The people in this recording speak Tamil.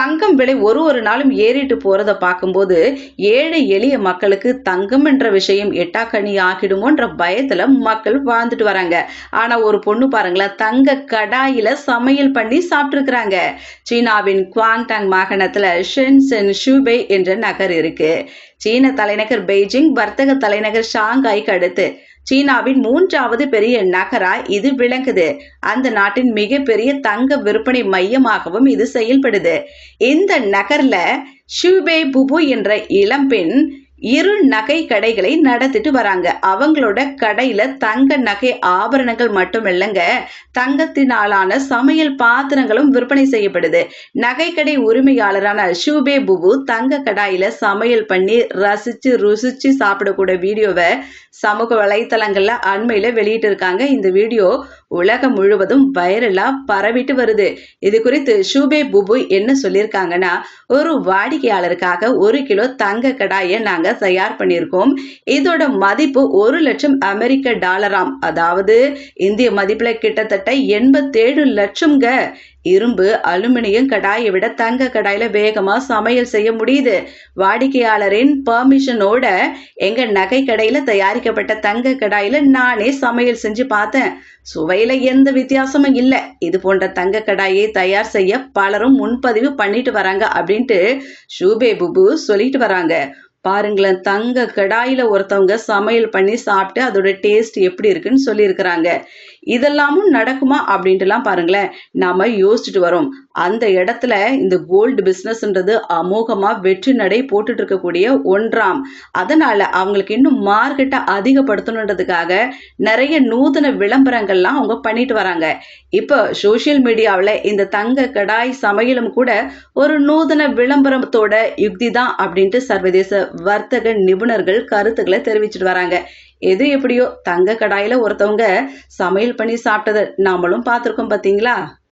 தங்கம் விலை ஒரு ஒரு நாளும் ஏறிட்டு போறதை பார்க்கும்போது ஏழை எளிய மக்களுக்கு தங்கம் என்ற விஷயம் எட்டாக்கணி ஆகிடுமோன்ற பயத்துல மக்கள் வாழ்ந்துட்டு வராங்க. ஆனா ஒரு பொண்ணு பாருங்களேன் தங்க கடாயில சமையல் பண்ணி சாப்பிட்டுருக்குறாங்க. சீனாவின் குவாங்டாங் மாகாணத்துல ஷென்சென் ஷூபே என்ற நகர் இருக்கு. சீன தலைநகர் பெய்ஜிங் வர்த்தக தலைநகர் ஷாங்காய்க்கு அடுத்து சீனாவின் மூன்றாவது பெரிய நகராய் இது விளங்குது. அந்த நாட்டின் மிகப்பெரிய தங்க விற்பனை மையமாகவும் இது செயல்படுது. இந்த நகர்ல ஷூபே புபு என்ற இளம்பெண் இரு நகை கடைகளை நடத்திட்டு வராங்க. அவங்களோட கடையில தங்க நகை ஆபரணங்கள் மட்டும் இல்லைங்க தங்கத்தினாலான சமையல் பாத்திரங்களும் விற்பனை செய்யப்படுது. நகை கடை உரிமையாளரான ஷூபே புபு தங்க கடாயில சமையல் பண்ணி ரசிச்சு ருசிச்சு சாப்பிடக்கூடிய வீடியோவை சமூக வலைத்தளங்கள்ல அண்மையில வெளியிட்டு இருக்காங்க இந்த வீடியோ உலகம் முழுவதும் வைரலா பரவிட்டு வருது. இது குறித்து ஷூபே புபு என்ன சொல்லியிருக்காங்கன்னா ஒரு வாடிக்கையாளருக்காக ஒரு கிலோ தங்க கடாயை நாங்க தயார் பண்ணியிருக்கோம். இதோட மதிப்பு ஒரு லட்சம் அமெரிக்க டாலராம். அதாவது இந்திய மதிப்புல கிட்டத்தட்ட எண்பத்தேழு லட்சம்ங்க. இரும்பு அலுமினியம் கடாயை விட தங்க கடாயில வேகமா சமையல் செய்ய முடியுது. வாடிக்கையாளரின் பர்மிஷனோட எங்க நகை கடையில தயாரிக்கப்பட்ட தங்க கடாயில நானே சமையல் செஞ்சு பார்த்தேன். சுவையில எந்த வித்தியாசமும் இல்ல. இது போன்ற தங்க கடாயை தயார் செய்ய பலரும் முன்பதிவு பண்ணிட்டு வராங்க அப்படின்ட்டு ஷூபே புபு சொல்லிட்டு வராங்க. பாருங்களேன் தங்க கடாயில ஒருத்தவங்க சமையல் பண்ணி சாப்பிட்டு அதோட டேஸ்ட் எப்படி இருக்குன்னு சொல்லியிருக்கிறாங்க. இதெல்லாமும் நடக்குமா அப்படின்ட்டுலாம் பாருங்களேன். நாம யோசிச்சுட்டு வரோம். அந்த இடத்துல இந்த கோல்டு பிஸ்னஸ்ன்றது அமோகமா வெற்றி நடை போட்டுட்டு இருக்கக்கூடிய ஒன்றாம். அதனால அவங்களுக்கு இன்னும் மார்க்கெட்டை அதிகப்படுத்தணுன்றதுக்காக நிறைய நூதன விளம்பரங்கள்லாம் அவங்க பண்ணிட்டு வராங்க. இப்போ சோசியல் மீடியாவில் இந்த தங்க கடாய் சமையலும் கூட ஒரு நூதன விளம்பரத்தோட யுக்தி தான் அப்படின்ட்டு சர்வதேச வர்த்தக நிபுணர்கள் கருத்துக்களை தெரிவிச்சிட்டு வராங்க. எது எப்படியோ தங்க கடாயில ஒருத்தவங்க சமையல் பண்ணி சாப்பிட்டதை. நாமளும் பார்த்துருக்கோம் பார்த்தீங்களா